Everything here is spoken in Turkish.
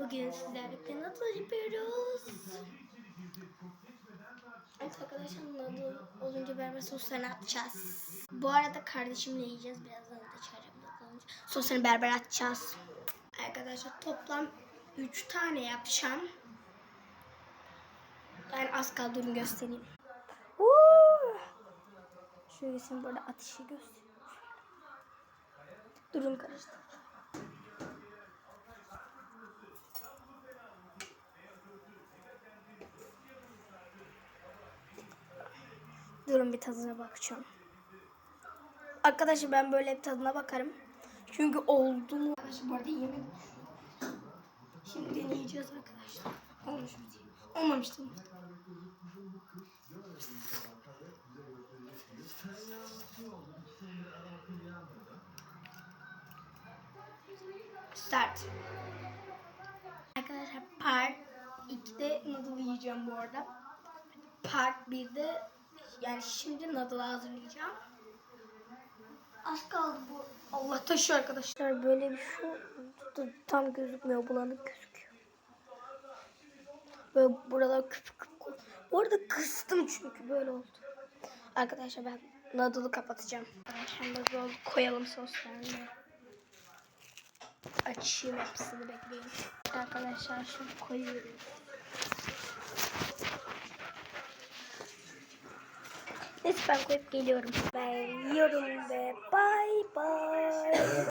Bugün sizlerle birlikte noodle yapıyoruz. Evet arkadaşlar noodle olunca beraber soslarını atacağız. Bu arada kardeşimle yiyeceğiz. Birazdan da olunca. Soslarını beraber atacağız. Arkadaşlar toplam 3 tane yapacağım. Yani az kaldı durun göstereyim. Şöyle şimdi böyle atışı göstereyim. Durun karıştır. Durun bir tadına bakacağım. Arkadaşlar ben böyle bir tadına bakarım. Çünkü oldu mu? Arkadaşlar bu arada yemek Şimdi deneyeceğiz arkadaşlar. Olmuş mu diye. Olmamış değil? Start. Arkadaşlar part 2'de noodle yiyeceğim bu arada. Part 1'de yani şimdi noodle hazırlayacağım. Az kaldı bu. Allah taşı arkadaşlar böyle bir şey oldu. tam gözükmüyor bulanık gözüküyor. Böyle buralar küp küp. Bu arada kıstım çünkü böyle oldu. Arkadaşlar ben noodle'ı kapatacağım. Arkadaşlar koyalım soslarını. Açayım hepsini bekleyin. Arkadaşlar şimdi koyuyorum. Neyse ben koyup geliyorum. Ben yiyorum ve bye bye.